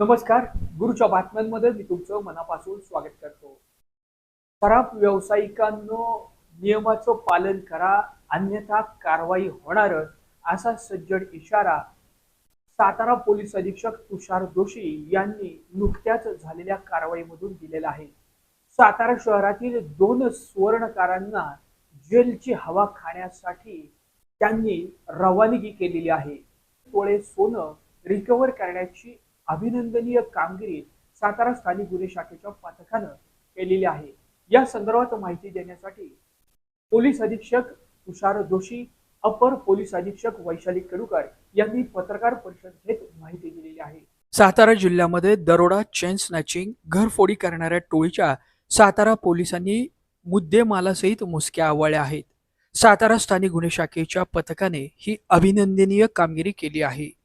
नमस्कार गुरुच्या बातम्यांमध्ये मी तुमचं मनापासून स्वागत करतो. खराब व्यावसायिकांनो नियमाचं पालन करा अन्यथा कारवाई होणारच असा सज्जड इशारा सातारा पोलीस अधीक्षक तुषार जोशी यांनी नुकत्याच झालेल्या कारवाईमधून दिलेला आहे. सातारा शहरातील दोन सुवर्णकारांना जेलची हवा खाण्यासाठी त्यांनी रवानगी केलेली आहे. तोळे सोनं रिकव्हर करण्याची अभिनंदनीय कामगिरी सातारा स्थानिक गुन्हे शाखेच्या पथकानं केलेली आहे. या संदर्भात माहिती देण्यासाठी पोलीस अधीक्षक तुषार जोशी अपर पोलीस अधीक्षक वैशाली कडूकर यांनी पत्रकार परिषद घेत माहिती दिलेली आहे. सातारा जिल्ह्यामध्ये दरोडा चेन स्नॅचिंग घरफोडी करणाऱ्या टोळीच्या सातारा पोलिसांनी मुद्देमालासहित मुसक्या आवळल्या आहेत. सातारा स्थानिक गुन्हे शाखेच्या पथकाने ही अभिनंदनीय कामगिरी केली आहे.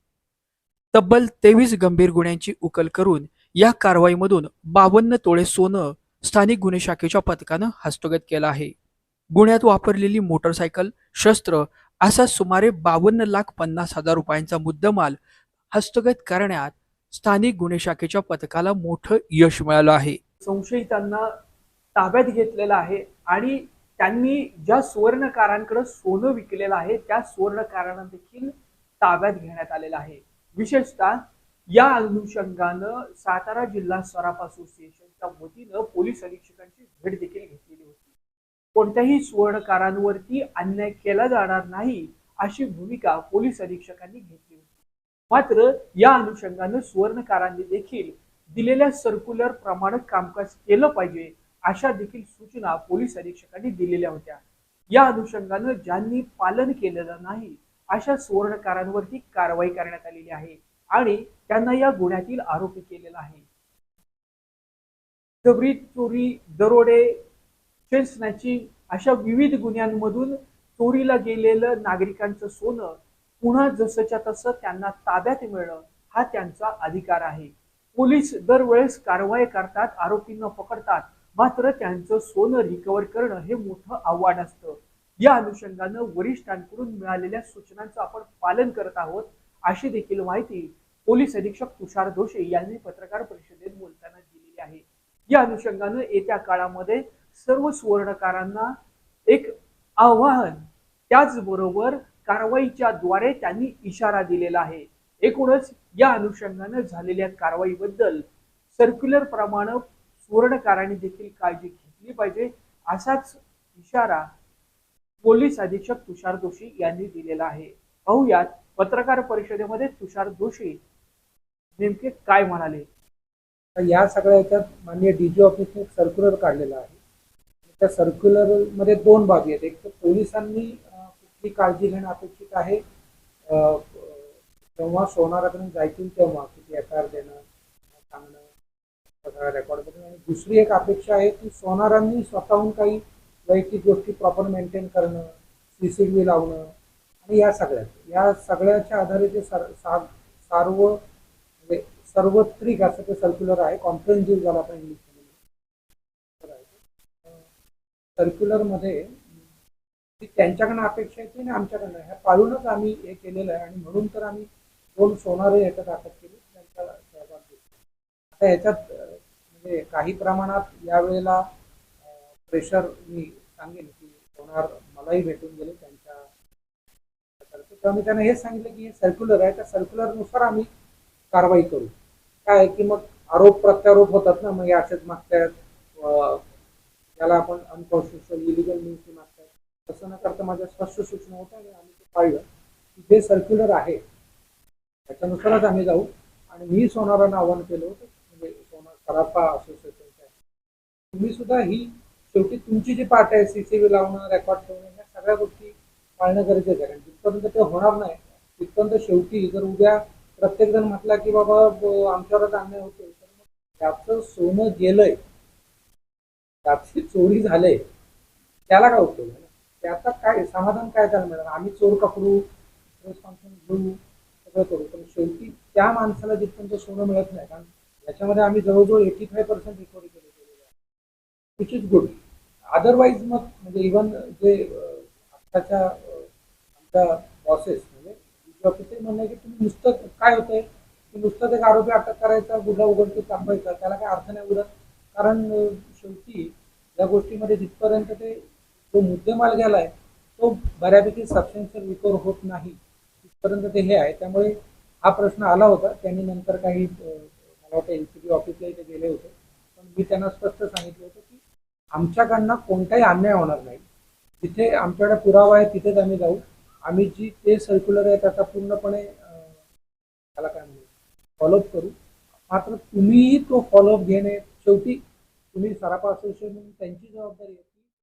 तब्बल तेवीस गंभीर गुन्ह्यांची उकल करून या कारवाईमधून बावन्न तोळे सोनं स्थानिक गुन्हे शाखेच्या पथकानं हस्तगत केलं आहे. गुन्ह्यात वापरलेली मोटरसायकल शस्त्र असा सुमारे बावन्न लाख पन्नास हजार रुपयांचा मुद्देमाल हस्तगत करण्यात स्थानिक गुन्हे शाखेच्या पथकाला मोठं यश मिळालं आहे. संशयितांना ताब्यात घेतलेलं आहे आणि त्यांनी ज्या सुवर्णकारांकडे सोनं विकलेलं आहे त्या सुवर्णकारांना देखील ताब्यात घेण्यात आलेलं आहे. विशेषतः या अनुषंगानं सातारा जिल्हा सराफ असोसिएशनच्या वतीनं पोलीस अधीक्षकांची भेट देखील घेतलेली होती. कोणत्याही सुवर्णकारांवरती अन्याय केला जाणार नाही अशी भूमिका पोलीस अधीक्षकांनी घेतली होती. मात्र या अनुषंगानं सुवर्णकारांनी देखील दिलेल्या सर्क्युलर प्रमाणे कामकाज केलं पाहिजे अशा देखील सूचना पोलीस अधीक्षकांनी दिलेल्या होत्या. या अनुषंगानं ज्यांनी पालन केलेलं नाही अशा सुवर्णकारांवरती कारवाई करण्यात आलेली आहे आणि त्यांना या गुन्ह्यातील आरोपी केलेला आहे. जबरी चोरी दरोडे चेन स्नॅचिंग अशा विविध गुन्ह्यांमधून चोरीला गेलेलं नागरिकांचं सोनं पुन्हा जसंच्या तसं त्यांना ताब्यात मिळणं हा त्यांचा अधिकार आहे. पोलीस दरवेळेस कारवाई करतात आरोपींना पकडतात मात्र त्यांचं सोनं रिकवर करणं हे मोठं आव्हान असतं. या अनुषंगानं वरिष्ठांकडून मिळालेल्या सूचनांचं आपण पालन करत आहोत अशी देखील माहिती पोलीस अधीक्षक तुषार जोशी यांनी पत्रकार परिषदेत बोलताना दिलेली आहे. या अनुषंगानं येत्या काळामध्ये सर्व सुवर्णकारांना एक आव्हान त्याचबरोबर कारवाईच्या द्वारे त्यांनी इशारा दिलेला आहे. एकूणच या अनुषंगानं झालेल्या कारवाईबद्दल सर्क्युलर प्रमाणे सुवर्णकारांनी देखील काळजी घेतली पाहिजे असाच इशारा पोलीस अधीक्षक तुषार जोशी यांनी दिलेला आहे. पाहुयात पत्रकार परिषदेमध्ये तुषार जोशी नेमके काय म्हणाले? तर या सगळ्या याच्यात माननीय डीजी ऑफिसने एक सर्क्युलर काढलेला आहे. त्या सर्क्युलरमध्ये दोन बाबी आहेत. एक तर पोलिसांनी कुठली काळजी घेणं अपेक्षित आहे. तेव्हा जेव्हा सोनाराकडून जायतील तेव्हा किती एफ आय आर देणं सांगणं रेकॉर्ड करणं आणि दुसरी एक अपेक्षा आहे की सोनारांनी स्वतःहून काही वैयक्तिक गोष्टी प्रॉपर मेंटेन करणं सी सी टी व्ही लावणं आणि या सगळ्यात. या सगळ्याच्या आधारे ते सर सा- सार्व म्हणजे असं ते सर्क्युलर आहे. कॉम्प्रेन्सिव्ह झाला आपण इंग्लिशमध्ये सर्क्युलरमध्ये त्यांच्याकडनं अपेक्षा येते आणि आमच्याकडनं. ह्या पाळूनच आम्ही हे केलेलं आहे आणि म्हणून तर आम्ही दोन सोनारे याच्यात अटक केली. त्यांचा सहभाग घेतला आता ह्याच्यात म्हणजे काही प्रमाणात यावेळेला प्रेशर मी सांगेन की सोनार मलाही भेटून गेले त्यांच्या तेव्हा मी त्यांना हेच सांगितलं की हे सर्क्युलर आहे त्या सर्क्युलरनुसार आम्ही कारवाई करू. काय आहे की मग आरोप प्रत्यारोप होतात ना मग हे असेच मागतायत आपण अनकॉन्स्टिट्युशनल इलिगल मीन्स मागतात तसं न करता माझ्या स्पष्ट सूचना होत्या आणि आम्ही ते पाळलं की जे सर्क्युलर आहे त्याच्यानुसारच आम्ही जाऊ. आणि मी सोनारांना आव्हान केलं होतं म्हणजे सोनार सराफा असोसिएशनच्या तुम्ही सुद्धा ही शेवटी तुमची जी पार्ट आहे सीसीव्ही लावणं रेकॉर्ड ठेवणं या सगळ्या गोष्टी पाळणं गरजेचं आहे. कारण जिथपर्यंत ते होणार नाही तिथपर्यंत शेवटी जर उद्या प्रत्येक जण म्हटला की बाबा आमच्यावरच अन्याय होतो तर मग त्याचं सोनं गेलंय. त्याची चोरी झालंय. त्याला काय उपयोग आहे त्याचा काय समाधान काय झालं मॅडम आम्ही चोर पकडू घेऊ सगळं करू. पण शेवटी त्या माणसाला जिथपर्यंत सोनं मिळत नाही कारण याच्यामध्ये आम्ही जवळजवळ एटी फाय पर्सेंट रिकव्हरी केली विच इज गुड अदरवाईज मग म्हणजे इव्हन जे आत्ताच्या आमच्या बॉसेस म्हणजे ऑफिसर म्हणणं की तुम्ही नुसतं काय होतंय? की नुसतं एक आरोपी अटक करायचा गुन्हा उघडतो थांबवायचा त्याला काय अर्थ नाही उरत. कारण शेवटी या गोष्टीमध्ये जिथपर्यंत ते जो मुद्देमाल गेलाय तो बऱ्यापैकी सबस्टेन्शियल रिकवर होत नाही. तिथपर्यंत ते हे आहे त्यामुळे हा प्रश्न आला होता. त्यांनी नंतर काही मला वाटतं एनसीबी ऑफिसलाही ते गेले होते. पण मी त्यांना स्पष्ट सांगितलं होतं की आमच्याकडनं कोणताही अन्याय होणार नाही. तिथे आमच्याकडे पुरावा आहे तिथेच आम्ही जाऊ. आम्ही जी ते सर्क्युलर आहे त्याचा पूर्णपणे त्याला काय म्हणू? फॉलोअप करू. मात्र तुम्हीही तो फॉलोअप घेणे शेवटी तुम्ही सराफा असोसिएशन म्हणून त्यांची जबाबदारी आहे.